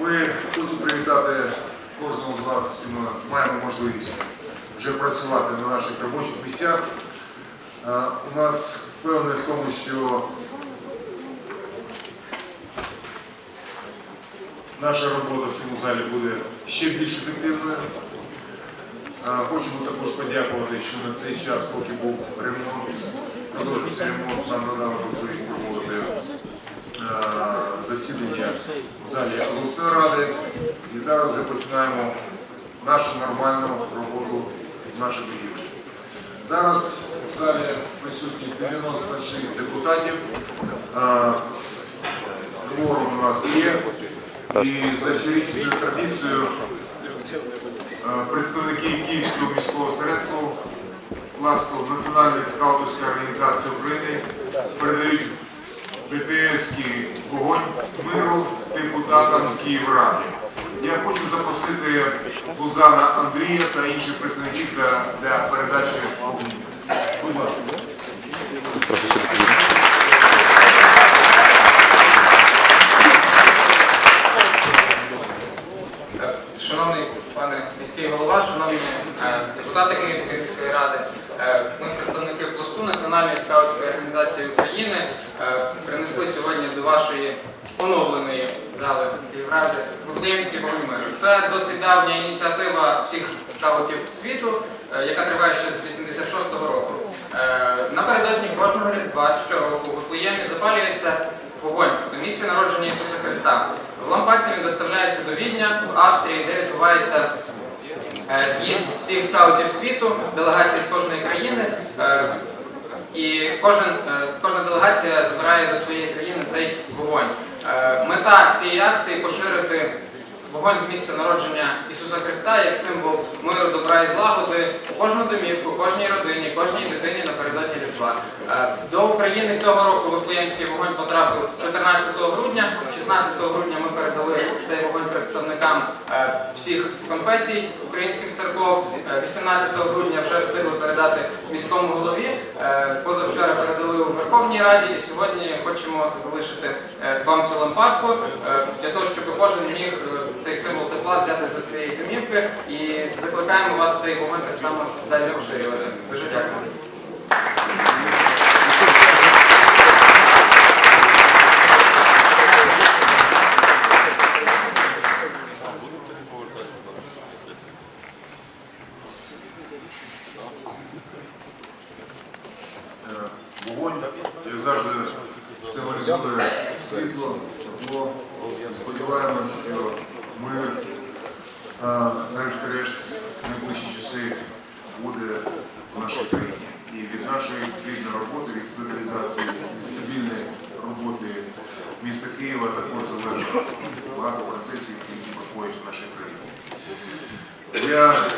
Ми хочу привітати кожного з вас, ми маємо можливість вже працювати на наших робочих місцях. У нас впевнений в тому, що наша робота в цьому залі буде ще більш ефективною. Хочемо також подякувати, що на цей час, поки був ремонт, продовжується ремонт, нам надали можливість проводити засідання в залі обласної ради. І зараз вже починаємо нашу нормальну роботу в нашій будівлі. Зараз в залі присутні 96 депутатів. Кворум у нас є. І за щорічною традицією представники Київського міського осередку пласту Національної скаутівської організації України передають БТСський вогонь миру депутатам Київради. Я хочу запросити Лузана Андрія та інших представників для, для передачі. Будь ласка. Шановний пане міський голова, шановні е, депутати Київської міської ради, е, ми представники Національної скаутської організації України е, принесли сьогодні до вашої оновленої зали Київради Вифлеємський вогонь. Це досить давня ініціатива всіх скаутів світу, е, яка триває ще з 86-го року. Е, Напередодні кожного різдва щороку у Вифлеємі запалюється вогонь на місці народження Ісуса Христа. В лампадці він доставляється до Відня в Австрії, де відбувається з'їзд всіх скаутів світу, делегації з кожної країни. І кожен, е, кожна делегація збирає до своєї країни цей вогонь. Е, Мета цієї акції поширити вогонь з місця народження Ісуса Христа як символ миру, добра і злагоди кожну домівку, кожній родині, кожній дитині напередодні Різдва. Е, До України цього року Вифлеємський вогонь потрапив 14 грудня. 16 грудня ми передали цей вогонь представникам е, всіх конфесій українських церков. Е, 18 грудня вже встигли передати міському голові. Е, Позавчора передали у Верховній Раді і сьогодні хочемо залишити е, вам цю лампадку е, для того, щоб кожен міг е, цей символ тепла взяти до своєї домівки і закликаємо вас в цей вогонь так само далі розширювати. Дуже дякую. Вогонь, як символізує світло. Сподіваємось, що мир е, нарешті-решт в найближчі часи буде в нашій країні. І від нашої плідної роботи, від стабілізації, стабільної роботи міста Києва також залежить багато процесів, які проходять в нашій країні. Я